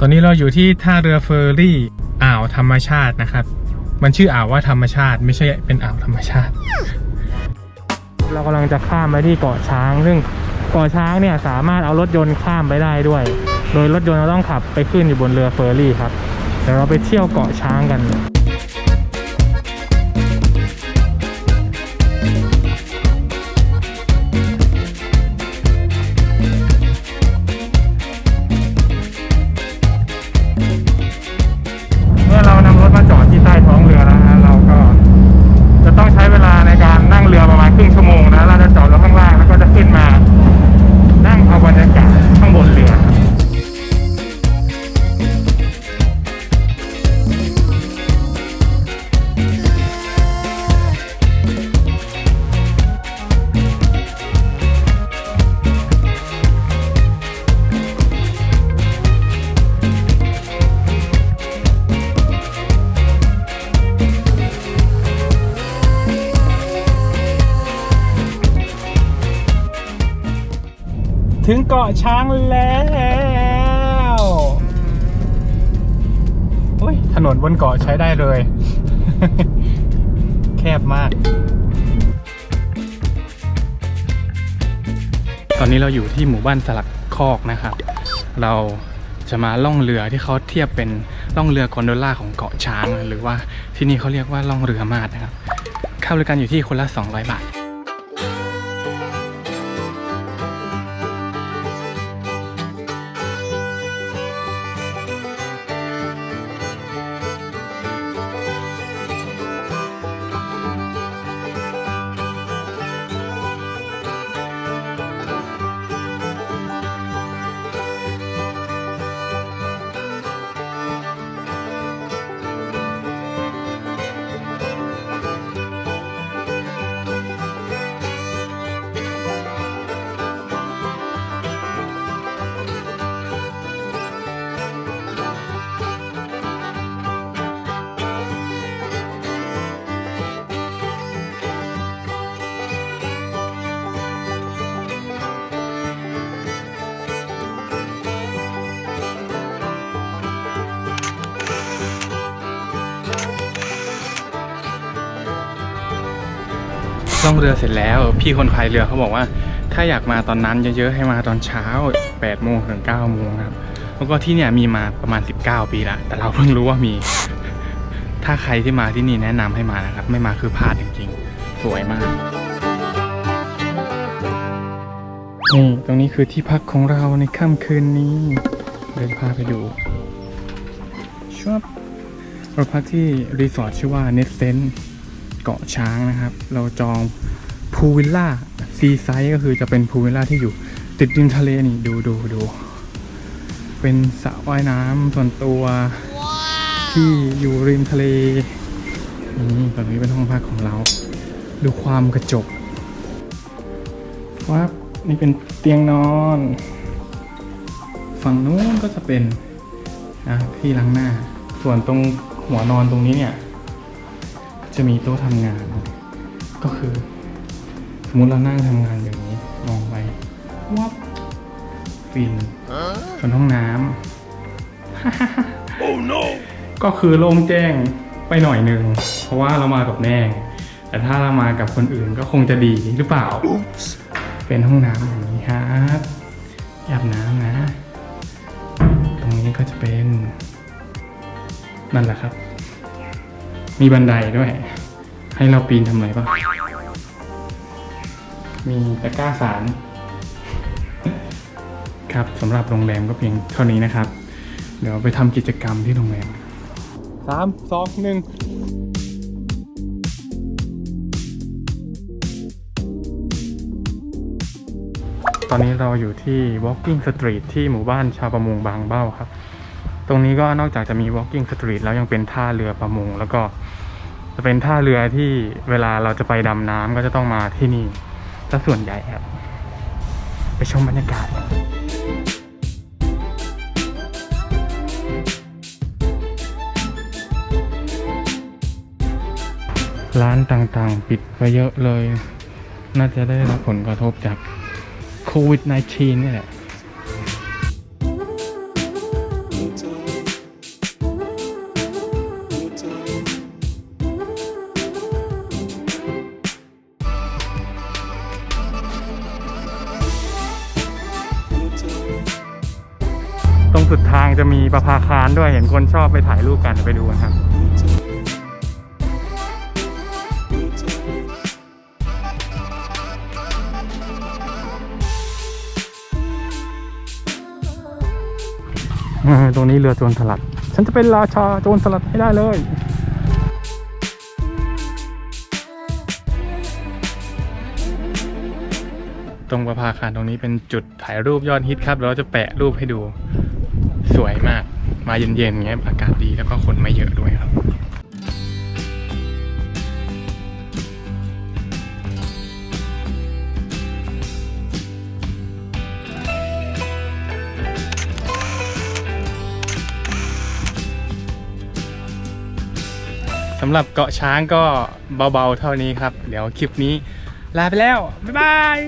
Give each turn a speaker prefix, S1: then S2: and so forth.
S1: ตอนนี้เราอยู่ที่ท่าเรือเฟอร์รี่อ่าวธรรมชาตินะครับ มันชื่ออ่าวว่าธรรมชาติไม่ใช่เป็นอ่าวธรรมชาติ เรากำลังจะข้ามไปที่เกาะช้าง ซึ่งเกาะช้างเนี่ยสามารถเอารถยนต์ข้ามไปได้ด้วย โดยรถยนต์เราต้องขับไปขึ้นอยู่บนเรือเฟอร์รี่ครับเดี๋ยวเราไปเที่ยวเกาะช้างกัน ถึงเกาะช้างแล้วโอ้ยถนนบนเกาะใช้ได้เลย แคบมาก ตอนนี้เราอยู่ที่หมู่บ้านสลักคอกนะครับ เราจะมาล่องเรือที่เขาเทียบเป็นล่องเรือกอนโดล่าของเกาะช้าง หรือว่าที่นี่เขาเรียกว่าล่องเรือมาดนะครับ ค่าบริการอยู่ที่คนละ 200 บาท ล่องเรือเสร็จแล้ว พี่คนพายเรือเขาบอกว่า ถ้าอยากมาตอนนั้นเยอะๆให้มาตอนเช้า8โมงถึง9โมงครับแล้วก็ที่เนี่ยมีมาประมาณ 19 ปีล้วแต่เราเพิ่งรู้ว่ามี ถ้าใครที่มาที่นี่แนะนำให้มานะครับ ไม่มาคือพลาดจริงๆ สวยมากนี่ตรงนี้คือที่พักของเราในค่ำคืนนี้ เดินพาไปดูชอบเราพักที่รีสอร์ทชื่อว่าเน t เซน เกาะช้างนะครับ เราจองพูวิลล่าซีไซด์ก็คือจะเป็นพูวิลล่าที่อยู่ติดริมทะเลนี่ดูดูดู เป็นสระว่ายน้ำส่วนตัว ที่อยู่ริมทะเลนี่ตรงนี้เป็นห้องพักของเรา ดูความกระจกวับนี่เป็นเตียงนอน ฝั่งนู้นก็จะเป็นนะที่ล้างหน้า ส่วนตรงหัวนอนตรงนี้เนี่ย จะมีโต๊ะทำงาน ก็คือ สมมุติเรานั่งทำงานอย่างนี้มองไปวับฟินส่วนห้องน้ำ oh no ก็คือโล่งแจ้งไปหน่อยหนึ่งเพราะว่าเรามากับแม่แต่ถ้าเรามากับคนอื่นก็คงจะดีหรือเปล่า เป็นห้องน้ำอย่างนี้ครับอาบน้ำนะ ตรงนี้ก็จะเป็น นั่นแหละครับ มีบันไดด้วย ให้เราปีนทำอะไรบ้างมีตะกร้าสาร ครับสำหรับโรงแรมก็เพียงเท่านี้นะครับ เดี๋ยวไปทำกิจกรรมที่โรงแรมสามสองหนึ่งตอนนี้เราอยู่ที่ Walking Street ที่หมู่บ้านชาวประมงบางเบ้าครับ ตรงนี้ก็นอกจากจะมี Walking Street แล้วยังเป็นท่าเรือประมงแล้วก็ จะเป็นท่าเรือที่เวลาเราจะไปดำน้ำก็จะต้องมาที่นี่ซะส่วนใหญ่ครับ ไปชมบรรยากาศกันร้านต่างๆ ปิดไปเยอะเลย น่าจะได้รับผลกระทบจากโควิด -19 นี่แหละ สุดทางจะมีประภาคารด้วยเห็นคนชอบไปถ่ายรูปกันไปดูกันครับตรงนี้เรือโจรสลัด ฉันจะเป็นราชาโจรสลัดให้ได้เลยตรงประภาคารตรงนี้เป็นจุดถ่ายรูปยอดฮิตครับเราจะแปะรูปให้ดู สวยมาก มาเย็นๆอย่างเงี้ยอากาศดีแล้วก็คนไม่เยอะด้วยครับสำหรับเกาะช้างก็เบาๆเท่านี้ครับ เดี๋ยวคลิปนี้ลาไปแล้ว บ๊ายบาย